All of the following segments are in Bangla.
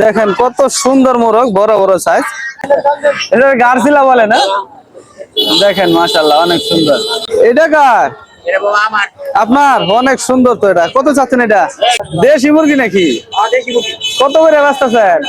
দেখেন কত সুন্দর মোরগ বড় বড় সাইজ এটা গার্সিলা বলে না? দেখেন মাশাল্লাহ অনেক সুন্দর। এটা কার? আপনার? অনেক সুন্দর তো এটা। কত চাচ্ছেন এটা? দেশি মুরগি নাকি? কত করে স্যার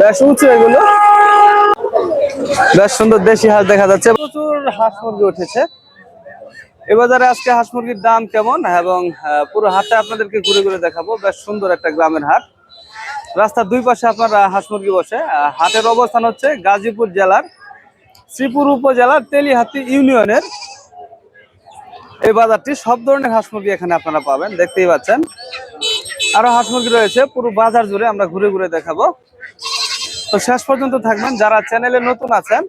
বেশ উঁচু এগুলো। বেশ সুন্দর দেশি হাঁস দেখা যাচ্ছে। প্রচুর হাঁস মুরগি উঠেছে। এ বাজারে আজকে হাঁস মুরগির দাম কেমন? এবং পুরো হাটটা আপনাদেরকে ঘুরে ঘুরে দেখাবো। বেশ সুন্দর একটা গ্রামের হাট। রাস্তার দুই পাশে আপনার হাঁস মুরগি বসে। হাটের অবস্থান হচ্ছে গাজীপুর জেলার শ্রীপুর উপজেলার তেলিহাতি ইউনিয়নের এই বাজারটি। সব ধরনের হাঁস মুরগি এখানে আপনারা পাবেন, দেখতেই পাচ্ছেন। আরও হাঁস মুরগি রয়েছে, পুরো বাজার জুড়ে আমরা ঘুরে ঘুরে দেখাবো। তো শেষ পর্যন্ত থাকবেন, যারা চ্যানেলে নতুন আছেন,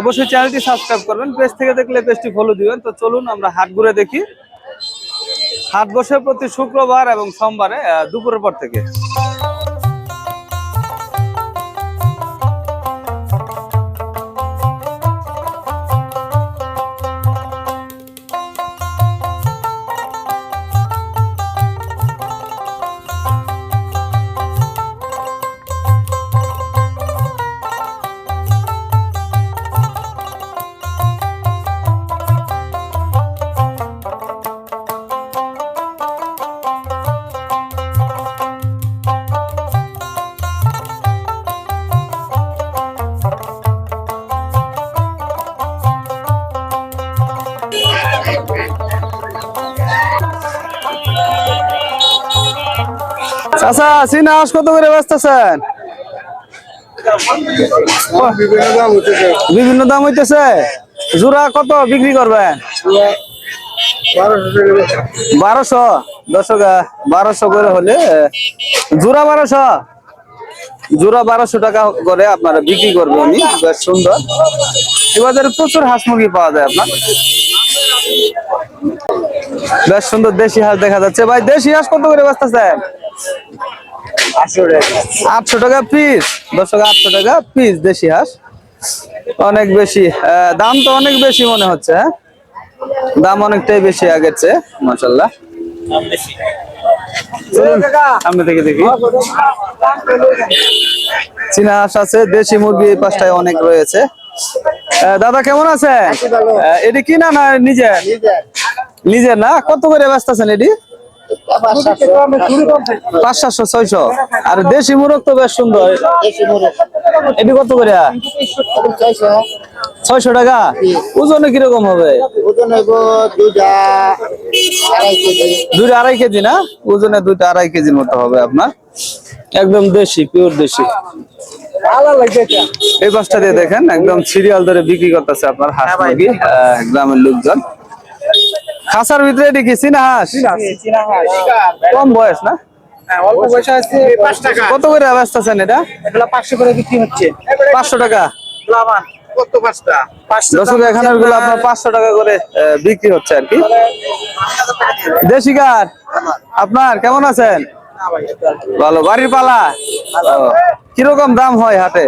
অবশ্যই চ্যানেলটি সাবস্ক্রাইব করবেন, পেজ থেকে দেখলে পেজটি ফলো দিবেন। তো চলুন আমরা হাট ঘুরে দেখি। হাট বসে প্রতি শুক্রবার এবং সোমবারে দুপুরের পর থেকে। চাচা সিনা হাঁস কত করে ব্যস্ত আছেন? বিভিন্ন দাম হইতেছে। জোড়া কত বিক্রি করবেন? বারোশো। দর্শক বারোশো করে হলে জোড়া বারোশো। জোড়া বারোশো টাকা করে আপনারা বিক্রি করবে উনি। বেশ সুন্দর। এবারে প্রচুর হাঁস মুরগি পাওয়া যায় আপনার। বেশ সুন্দর দেশি হাঁস দেখা যাচ্ছে। ভাই, দেশি হাঁস কত করে বেচতেছেন আটশো টাকা পিস দর্শক আটশো টাকা পিস দেশি হাঁস। অনেক বেশি দাম তো অনেক বেশি মনে হচ্ছে হ্যাঁ? দাম অনেকটাই বেশি আগের চেয়ে মাসাল্লাহ সামনে থেকে দেখি। চীনা হাঁস আছে দেশি মুরগি এই পাশটায় অনেক রয়েছে। দাদা কেমন আছে এটি কি না না নিজের। নিজের না? কত করে ব্যস্ত আছেন এটি? পাঁচ সাতশো ছয়শো। আর দেশি মুরগ তো বেশ সুন্দর। এটি কত করে? ছয়শো টাকা? ওজনে কীরকম হবে? দুইটা আড়াই কেজি। না? ওজনে দুইটা আড়াই কেজির মতো হবে আপনার। একদম দেশি পিওর দেশি। এই পাশটা দিয়ে দেখেন একদম সিরিয়াল ধরে বিক্রি করতেছে আপনার হাঁস মুরগি গ্রামের লোকজন। খাসার ভিতরে এটি কি? চীনা হাঁস? কম বয়স না? টাকা। কত করে ব্যস্ত আছেন এটা? পাঁচশো করে বিক্রি হচ্ছে। পাঁচশো টাকা। এখানেরগুলো আপনার পাঁচশো টাকা করে বিক্রি হচ্ছে আর কি। দেশি কাঠ আপনার কেমন আছেন? ভালো বাড়ির পালা? কীরকম দাম হয় হাটে?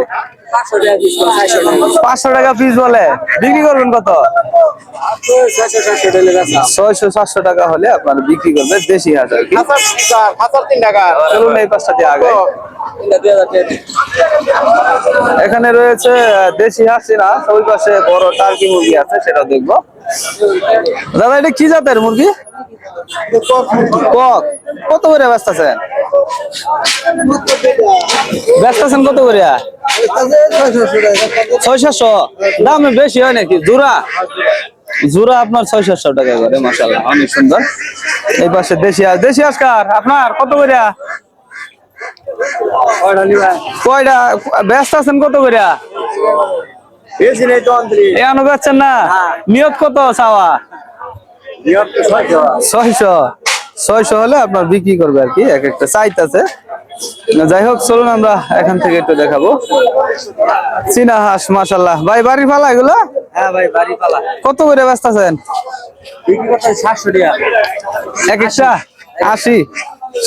পাঁচশো টাকা পিস বলে। বিক্রি করবেন কত? ছয়শো সাতশো টাকা হলে আপনার বিক্রি করবে দেশি হাজার। তিন টাকা। চলুন এই পাঁচটা দিয়ে আগে। এখানে রয়েছে দেশি হাঁস না ওই পাশে বড় টার্কি মুরগি আছে সেটা দেখব। দাদা এটা কি জাতের মুরগি? কক। কত করে ব্যস্ত আছেন? ব্যস্ত আছেন কত করে ছয় সাতশো দাম বেশি হয় নাকি? জোড়া? জোড়া আপনার ছয় সাতশো টাকা করে মাসাল্লাহ অনেক সুন্দর। এই পাশে দেশি দেশি হাঁস আপনার? কত করে কয়টা? ব্যস্ত আছেন কত এখনও বেচছেন না? নিয়ত কত চাওয়া? ছয়শো। ছয়শো হলে আপনার বিক্রি করবে আর কি এক একটা সাইট আছে। যাই হোক চলুন আমরা এখান থেকে একটু দেখাবো। চীনা হাঁস মাসাল্লাহ ভাই বাড়ি ফালা এগুলো? হ্যাঁ ভাই কত করে ব্যস্ত আছেন এক একটা? আশি।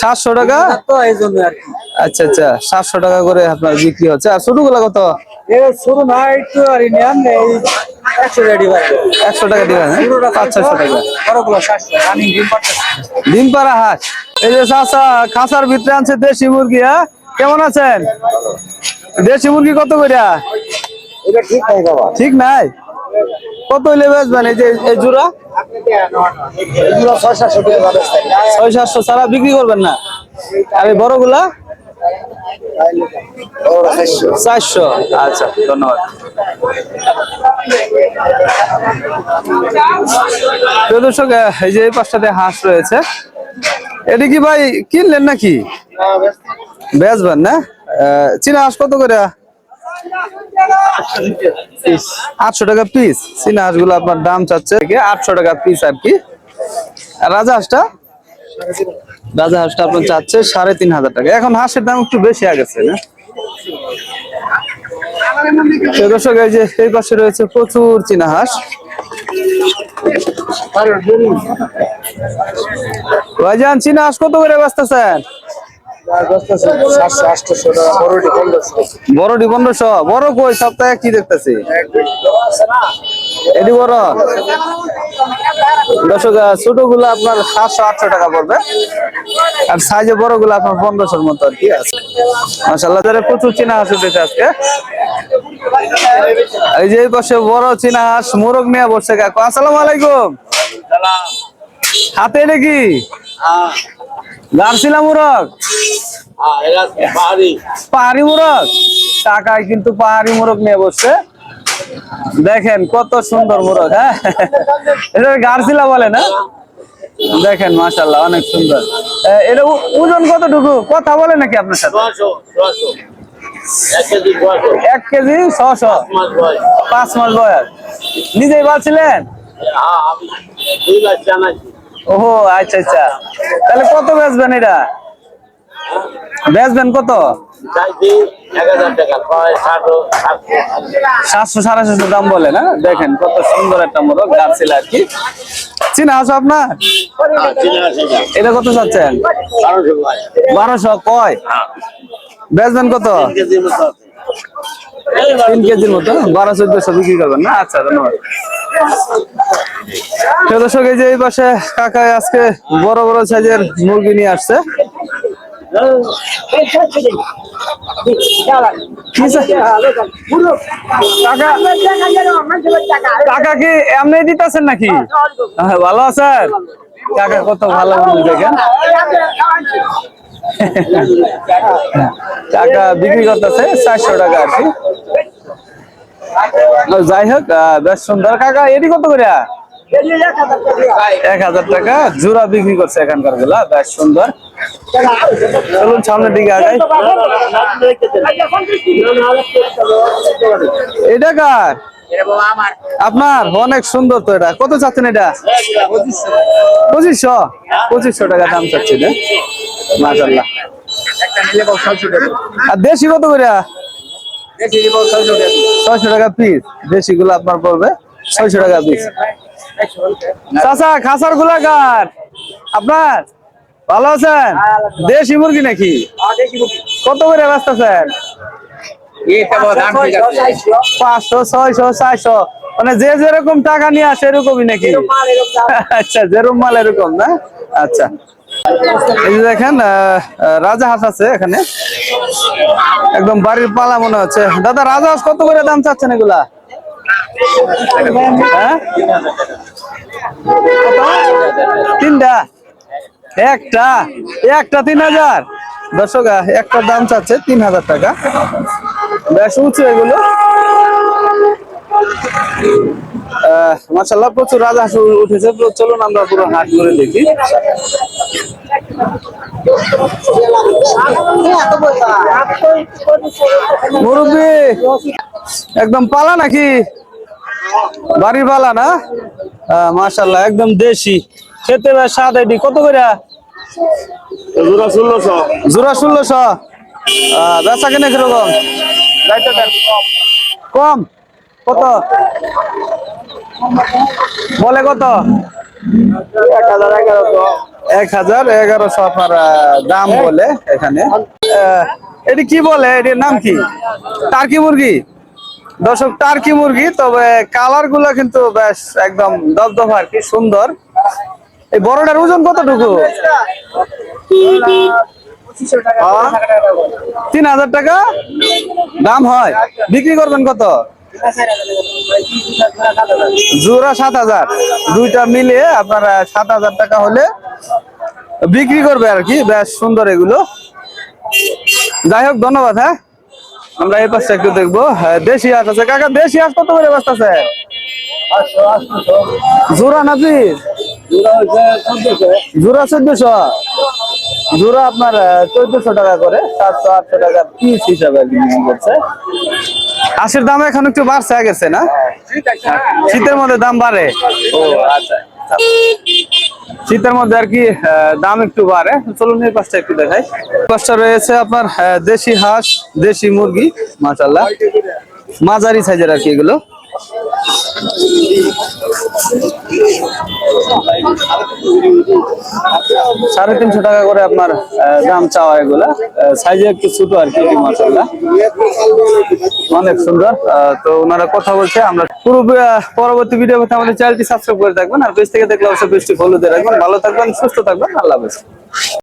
সাতশো টাকা? তো এই জন্য আর কি। আচ্ছা আচ্ছা সাতশো টাকা করে আপনার বিক্রি হচ্ছে। আর ছোটগুলো কত? এ শুরু না একটু আর নেন এই একশো রেডি ভাই একশো টাকা দিবেন হ্যাঁ? পাঁচ ছশো টাকা। বড়গুলো সাতশো রানিং ডিম পাড়া হাঁস এই যে চাষা খাঁচার ভিতরে আনছে দেশি মুরগি হ্যাঁ? কেমন আছেন? দেশি মুরগি কত কইরা? এটা ঠিক নাই বাবা। ঠিক নাই? কত হইলে বেচবেন এই যে এই জোড়া? ছয় সাতশো ছয় সাতশো ছাড়া বিক্রি করবেন না? আর এই বড়গুলা? চারশো। আচ্ছা ধন্যবাদ। দর্শক এই যে এই পাশটাতে হাঁস রয়েছে। এটা কি ভাই কিনলেন নাকি? বেচবেন না? চীনা হাঁস কত করে? আটশো টাকা পিস চীনা হাঁসগুলো আপনার দাম চাচ্ছে আটশো টাকা পিস আর কি। রাজা হাঁসটা? রাজা হাঁসটা আপনার চাচ্ছে সাড়ে তিন হাজার টাকা। এখন হাঁসের দাম একটু বেশি আগেছে না? দর্শক, এই যে এই পাশে রয়েছে প্রচুর চীনা হাঁস। ভাইজান, চীনা হাঁস কত করে বেচতেছেন? বড়টি পনেরোশো। বড় কই? সপ্তাহে কি দেখতেছি? এটি বড়। দর্শক ছোটগুলো আপনার সাতশো আটশো টাকা পড়বে। আর সাইজে বড়গুলো আপনার পনেরোশোর মতো আর কি আছে। মাসাল্লাহ প্রচুর চীনা হাঁস উঠেছে আজকে। এই যে পাশে বড় চীনা হাঁস মোরগ নিয়ে বসছে কাকু আসসালামু আলাইকুম। হাতে নাকি গার্সিলা মোরগ? পাহাড়ি। মোরগ? টাকায় কিন্তু পাহাড়ি মোরগ নিয়ে বসছে। দেখেন কত সুন্দর মোরগ হ্যাঁ? এটা গার্সিলা বলে না? দেখেন মাশাল্লাহ অনেক সুন্দর। এটা ওজন কতটুকু? কথা বলে নাকি আপনার সাথে? এক কেজি ছশো। পাঁচ মাস বয়স। নিজেই বাঁচছিলেন? ওহো আচ্ছা আচ্ছা। তাহলে কত বেচবেন এটা? বেচবেন কত? সাতশো সাড়ে সাতশো দাম বলে না? দেখেন কত সুন্দর একটা মোরগ গাছছিল আর কি। চিনা আছো আপনার? এটা কত চাচ্ছেন? বারোশো কয়। বেচবেন কত? তিন কেজির মতো? বারো চোদ্দশো বিক্রি করবেন না? আচ্ছা ধন্যবাদ। দর্শক এই যে এই পাশে কাকায় আজকে বড় বড় সাইজের মুরগি নিয়ে আসছে। কাকা কি এমনি দিতেছেন নাকি? হ্যাঁ, ভালো আছেন? কাকা কত ভালো দেখেন। টাকা বিক্রি করতেছে, চারশো টাকা আর কি। যাই হোক বেশ সুন্দর। কাকা, এটি কত করে? এক হাজার টাকা। জোড়া বিক্রি করছে এখানকারগুলা, বেশ সুন্দর। চলুন সামনের দিকে আগাই। এটা কার? আপনার? অনেক সুন্দর তো এটা। কত চাচ্ছেন এটা? পঁচিশশো। পঁচিশশো? টাকা দাম চাচ্ছে এটা মাশাল্লাহ আর দেশি কত করে? ছয়শো টাকা। পিস দেশি গুলো আপনার পড়বে ছয়শো টাকা পিস চাচা খাসারগুলা কার আপনার? ভালো আছেন? দেশি মুরগি নাকি? কত করে ব্যস্ত আছেন পাঁচশো ছয়শো চারশো। মানে যে যেরকম টাকা নিয়ে আসে এরকমই নাকি? আচ্ছা যেরকম মাল এরকম না? আচ্ছা। দেখেন রাজা হাঁস আছে এখানে। একদম বাড়ির পালা মনে হচ্ছে। দাদা রাজা হাঁস কত করে দাম চাচ্ছেন এগুলা? হ্যাঁ? তিনটা? একটা? একটা তিন হাজার। দর্শক আহ, একটার দাম চাচ্ছে তিন হাজার টাকা। বেশ উঁচু এগুলো। মাসাল্লাহ প্রচুর রাজা হাঁস উঠেছে। চলুন আমরা পুরো হাট করে দেখি। মুরব্বী একদম পালা নাকি? বাড়ির পালা না? মাসাল্লাহ একদম দেশি। খেতে স্বাদ এটি কত করে? জোড়া ষোলোশো। জোড়া ষোলোশো। বেচা কিনে কীরকম? কম? কত? বলে কত? এক হাজার এগারোশো আপনার দাম বলে এখানে। এটি কি বলে? এটির নাম কি? টার্কি মুরগি। দর্শক, টার্কি মুরগি, তবে কালারগুলো কিন্তু বেশ একদম দবদব আর কি, সুন্দর। এই বড়টার ওজন কতটুকু। তিন হাজার টাকা? দাম হয়। বিক্রি করবেন কত? জোড়া সাত হাজার। দুইটা মিলে আপনার সাত হাজার টাকা হলে বিক্রি করবে আর কি। বেশ সুন্দর এগুলো। যাই হোক ধন্যবাদ হ্যাঁ। আমরা এই পাশটা একটু দেখব। হ্যাঁ, দেশি হাঁস আছে। কাকা দেশি হাঁস কত করে বাঁচতেছে? জোড়া নাকি? জোড়া চোদ্দশো। জোড়া আপনার চোদ্দশো টাকা করে সাতশো আটশো টাকা পিস হিসাবে বিক্রি করছে। হাঁসের দাম এখন একটু বাড়ছে গেছে না? শীতের মধ্যে দাম বাড়ে। ও আচ্ছা। শীতের মধ্যে আর কি দাম একটু বাড়ে। চলুন এই পাশটা একটু দেখাই। পাশটা রয়েছে আপনার দেশি হাঁস দেশি মুরগি মাশাল্লাহ মাঝারি সাইজের আর কি এগুলো। সাড়ে তিনশো টাকা করে আপনার দাম চাওয়া এগুলা। সাইজে একটু ছোট আর কি মাসাল্লাহ অনেক সুন্দর। তো ওনারা কথা বলছে, আমরা পুরো পরবর্তী ভিডিও আমাদের চ্যানেলটি সাবস্ক্রাইব করে থাকবেন, আর পেজ থেকে দেখলে অবশ্যই পেজটি ফলো দিয়ে রাখবেন। ভালো থাকবেন, সুস্থ থাকবেন, আল্লাহ